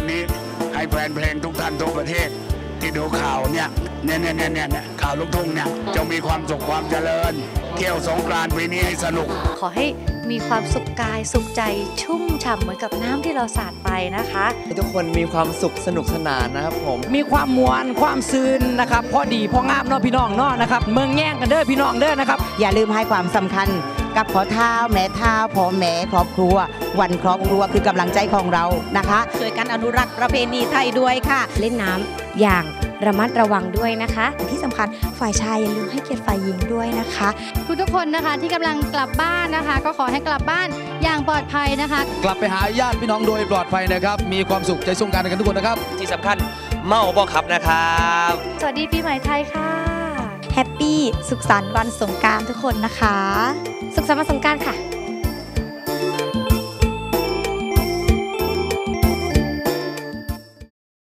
นเพลงทุกท่านทุกประเทศ ที่ดูข่าวเนี่ยเนี่ยเนี่ยเนี่ยเนี่ยข่าวลูกทุ่งเนี่ยจงมีความสุขความเจริญ เที่ยวสงกรานต์ปีนี้ให้สนุก ขอให้มีความสุขกายสุขใจชุ่มฉ่ำเหมือนกับน้ำที่เราสาดไปนะคะให้ทุกคนมีความสุขสนุกสนานนะครับผม มีความมวลความซืนนะครับพอดีพองามเนาะพี่น้องเนาะนะครับ เมืองแย่งกันเด้อพี่น้องเด้อนะครับ อย่าลืมให้ความสำคัญ กับพ่อเท้าแม่เท้าพ่อแม่ครอบครัว วันครอบครัวคือกำลังใจของเรานะคะช่วยกันอนุรักษ์ประเพณีไทยด้วยค่ะ เล่นน้ำอย่างระมัดระวังด้วยนะคะ ที่สำคัญฝ่ายชายอย่าลืมให้เกียรติฝ่ายหญิงด้วยนะคะทุกทุกๆคนนะคะที่กำลังกลับบ้านนะคะ ก็ขอให้กลับบ้านอย่างปลอดภัยนะคะ กลับไปหาญาติพี่น้องโดยปลอดภัยนะครับ มีความสุขใจสงกรารกันทุกคนนะครับ ที่สำคัญเมาบ่ขับนะครับ สวัสดีปีใหม่ไทยค่ะ แฮปปี้สุขสันต์วันสงการทุกคนนะคะ สุขสันต์วันสงการค่ะ